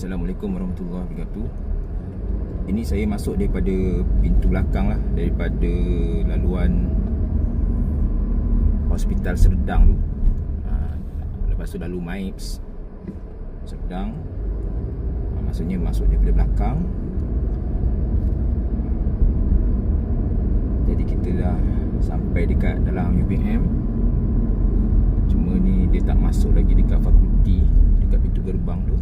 Assalamualaikum warahmatullahi wabarakatuh. Ini saya masuk daripada pintu belakang lah Daripada laluan Hospital Serdang tu. Ha, Lepas tu lalu MIPS Serdang. Ha, Maksudnya masuk daripada belakang. Jadi kita dah sampai dekat dalam UPM Cuma ni dia tak masuk lagi dekat fakulti Dekat pintu gerbang tu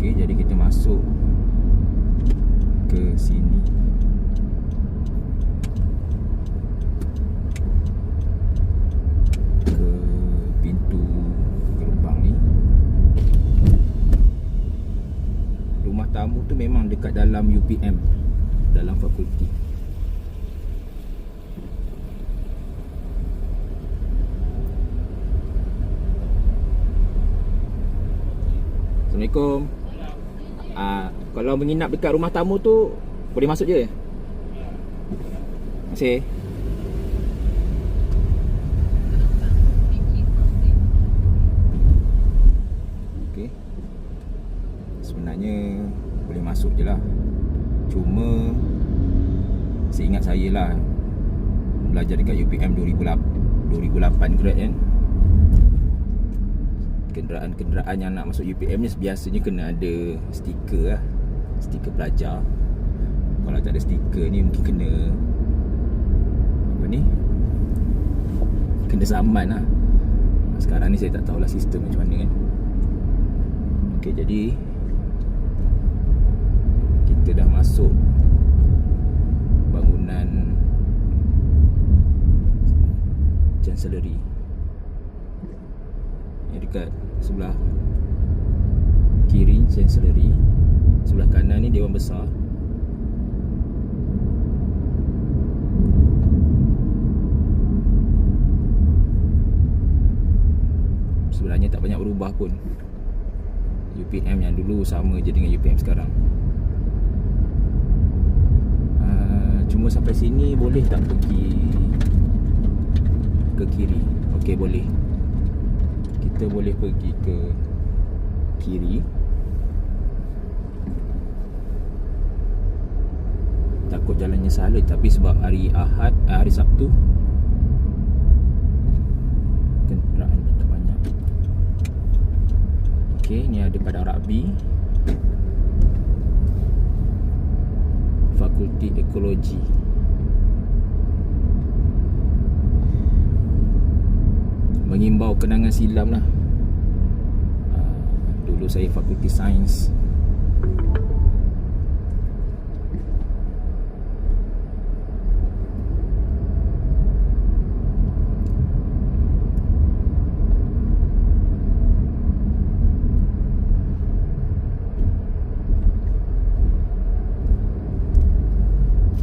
Okey, jadi kita masuk ke sini. Ke pintu gerbang ni. Tamu tu memang dekat dalam UPM, dalam fakulti. Assalamualaikum. Ah, kalau menginap dekat rumah tamu tu boleh masuk je. Terima kasih. Okey. Sebenarnya boleh masuk je lah. Cuma seingat saya lah belajar dekat UPM 2008 2008 grad kan. Kenderaan-kenderaan yang nak masuk UPM ni biasanya kena ada stiker lah stiker pelajar. Kalau tak ada stiker ni mungkin kena apa ni kena saman lah. Sekarang ni saya tak tahulah sistem macam mana kan. Ok jadi kita dah masuk bangunan chancellery. Yang dekat sebelah kiri chancellery sebelah kanan ni dewan besar. Sebenarnya tak banyak berubah pun. UPM yang dulu sama je dengan UPM sekarang uh, cuma sampai sini boleh tak pergi ke kiri? Okey boleh. Kita boleh pergi ke kiri. Takut jalannya salah tapi sebab hari Ahad eh, hari Sabtu kenderaan banyak Okey, ni ada padang rugby Fakulti Ekologi. Mengimbau kenangan silam lah. Uh, Dulu saya fakulti sains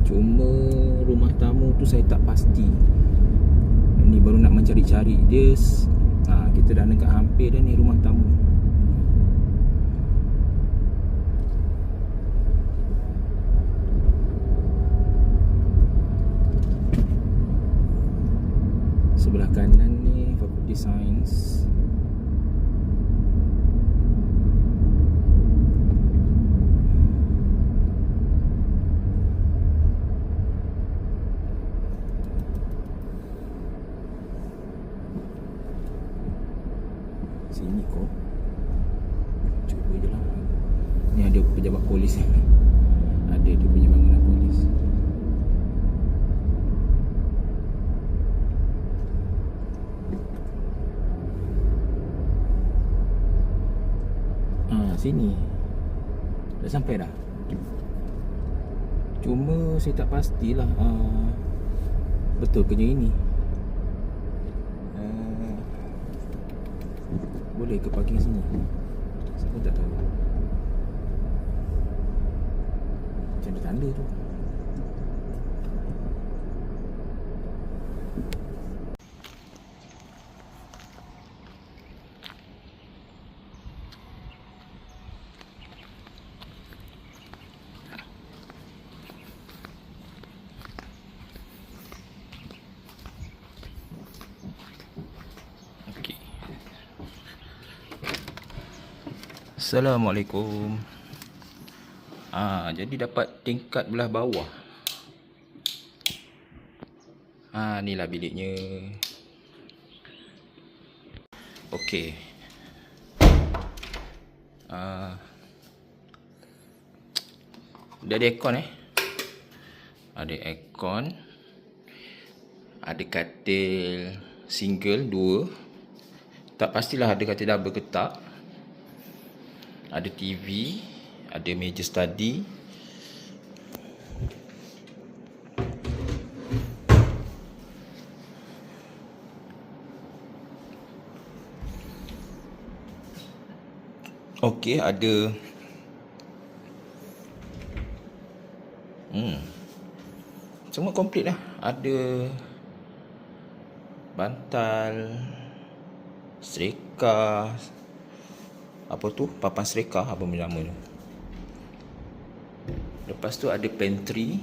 Cuma rumah tamu tu saya tak pasti Ni baru nak Dia ha, Kita dah dekat hampir dah ni rumah tamu. Sebelah kanan ni Fakulti Sains Sini kau Cuba je lah Ni ada pejabat polis ni Ada dia punya bangunan polis Ah sini. Dah sampai dah? Cuma saya tak pastilah ah, Betul ke ini. Ah, boleh ke parking sini? Saya pun tak tahu. Macam ada tanda tu Assalamualaikum. Ah, jadi dapat tingkat belah bawah. Ah, inilah biliknya. Okey. Ah. Dia ada aircon eh. Ada aircon. Ada katil single dua. Tak pastilah ada katil double ke tak ada TV, ada meja study. Okey, ada Hmm. Semua komplit lah. Ada bantal, serika, apa tu? Papan serika apa nama tu? Lepas tu ada pantry.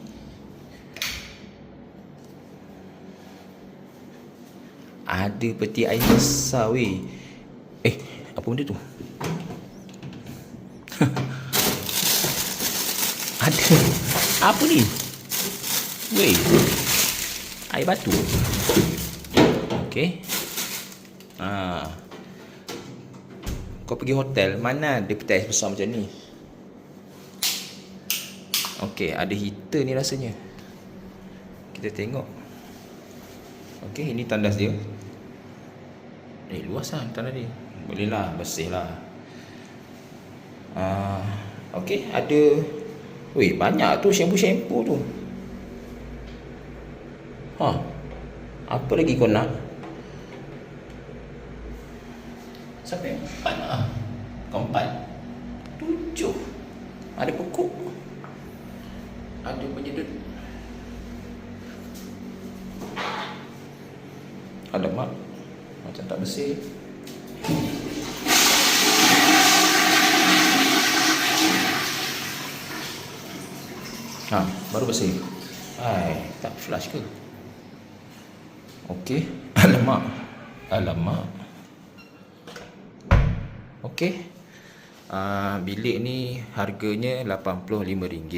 Ada peti air besar weh. Eh apa benda tu? Ada. Apa ni? Weh. Air batu. Okey. Ah kau pergi hotel mana ada peti ais besar macam ni? Okey, ada heater ni rasanya. Kita tengok. Okey, ini tandas dia. Eh luas lah tandas dia. Boleh lah bersih lah. Uh, Okey, ada Weh, banyak tu shampoo-shampoo tu. Ha, apa lagi kau nak? Sampai empat lah Kau empat Tujuh Ada pokok Ada penyedut Ada mak Macam tak bersih Ha, baru bersih. Hai, tak flash ke? Okey. Alamak. Alamak. Okey. Uh, bilik ni harganya RM85.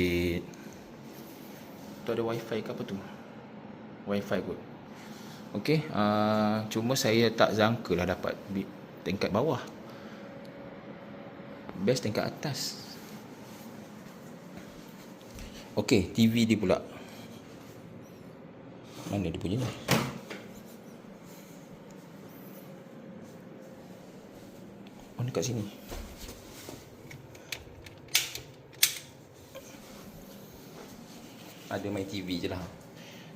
Tu ada wifi ke apa tu? Wifi kot. Okey, uh, cuma saya tak jangka lah dapat tingkat bawah. Best tingkat atas. Okey, TV dia pula. Mana dia punya ni? Dekat sini ada main TV je lah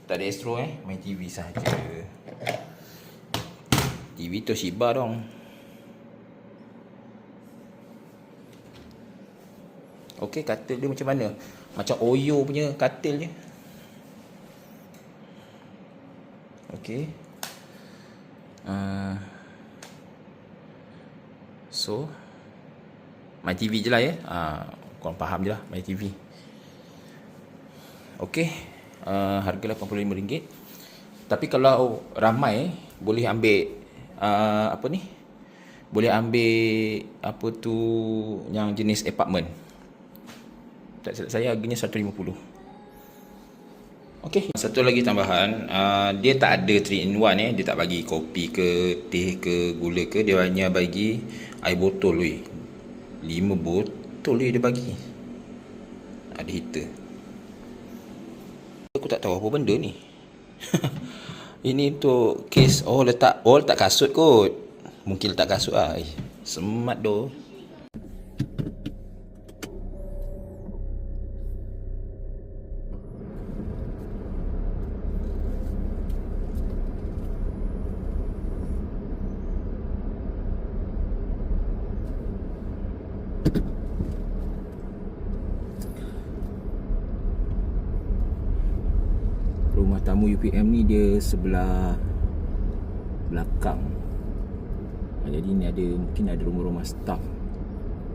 tak ada Astro eh main TV saja TV Toshiba dong Okey, katil dia macam mana? Macam Oyo punya katil je. Okey. Uh, So My TV je lah ya. Uh, Korang faham je lah My TV Okay uh, Harga RM85. Tapi kalau ramai Boleh ambil uh, Apa ni? Boleh ambil Apa tu Yang jenis apartment. Tak silap saya harganya RM150 Okey, satu lagi tambahan, uh, dia tak ada 3 in 1 eh. Dia tak bagi kopi ke teh ke gula ke, dia hanya bagi air botol weh. 5 botol weh dia bagi. Ada heater. Aku tak tahu apa benda ni. Ini untuk case oh letak oh letak kasut kot. Mungkin letak kasut ah. Eh, semat doh. Tamu UPM ni dia sebelah belakang. Jadi ni ada mungkin ada rumah-rumah staff.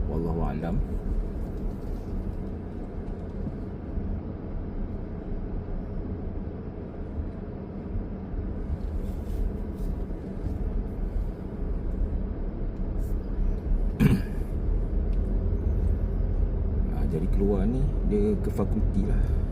Wallahu alam. Dia ke fakulti lah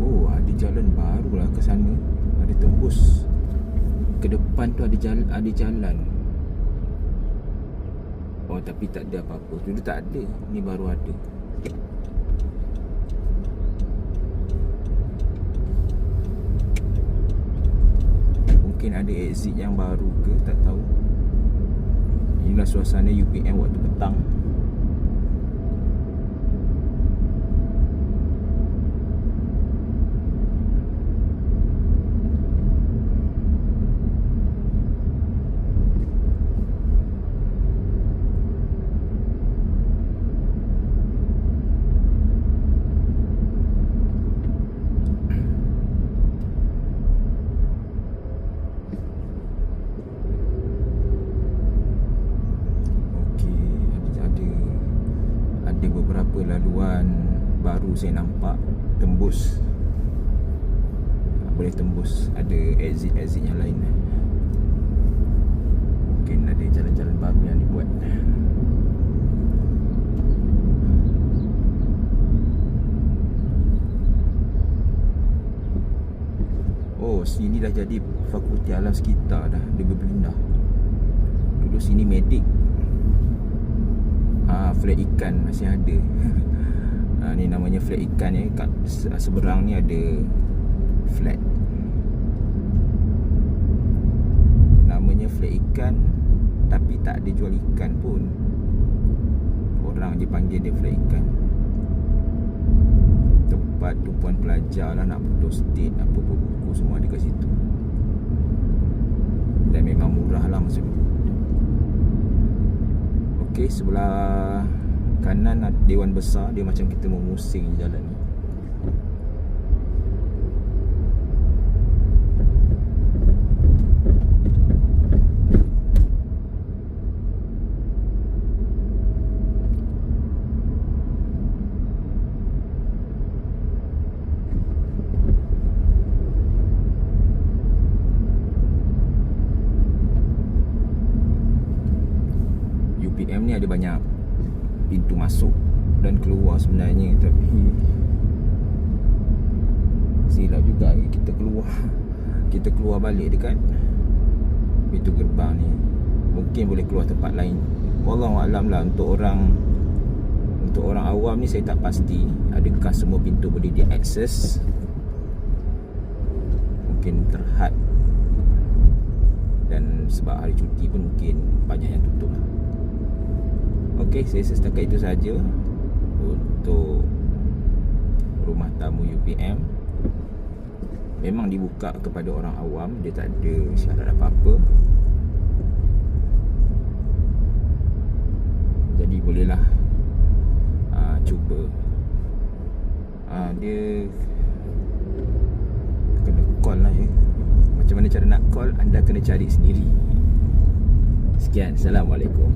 Oh, ada jalan baru lah ke sana. Ada tembus. Ke depan tu ada jalan. Oh, tapi tak ada apa-apa. Dulu tak ada. Ni baru ada. Mungkin ada exit yang baru ke, tak tahu. Inilah suasana UPM waktu petang. Okey, ada ada ada beberapa laluan baru saya nampak tembus. Ah, Boleh tembus ada exit-exit yang lain. Mungkin ada jalan-jalan baru yang dibuat. Oh, sini dah jadi fakulti alam sekitar dah. Dia berpindah. Dulu sini medik Ah, flat ikan masih ada. ah, ni namanya flat ikan ni kat se- seberang ni ada flat. Namanya flat ikan tapi tak ada jual ikan pun. Orang je panggil dia flat ikan. Tempat tumpuan pelajar lah nak putus state apa-apa buku semua ada kat situ. Dan memang murah lah masa dulu. Okey, sebelah kanan Dewan Besar. Dia macam kita memusing jalan ada banyak pintu masuk dan keluar sebenarnya tapi silap juga eh, kita keluar. Kita keluar balik dekat pintu gerbang ni. Mungkin boleh keluar tempat lain. Wallahu alam lah untuk orang untuk orang awam ni saya tak pasti adakah semua pintu boleh diakses. Mungkin terhad. Dan sebab hari cuti pun mungkin banyak yang tutup lah Okey, saya setakat itu saja untuk rumah tamu UPM. Memang dibuka kepada orang awam, dia tak ada syarat apa-apa. Jadi bolehlah aa, cuba. Aa, dia kena call lah ya. Macam mana cara nak call, anda kena cari sendiri. Sekian, Assalamualaikum.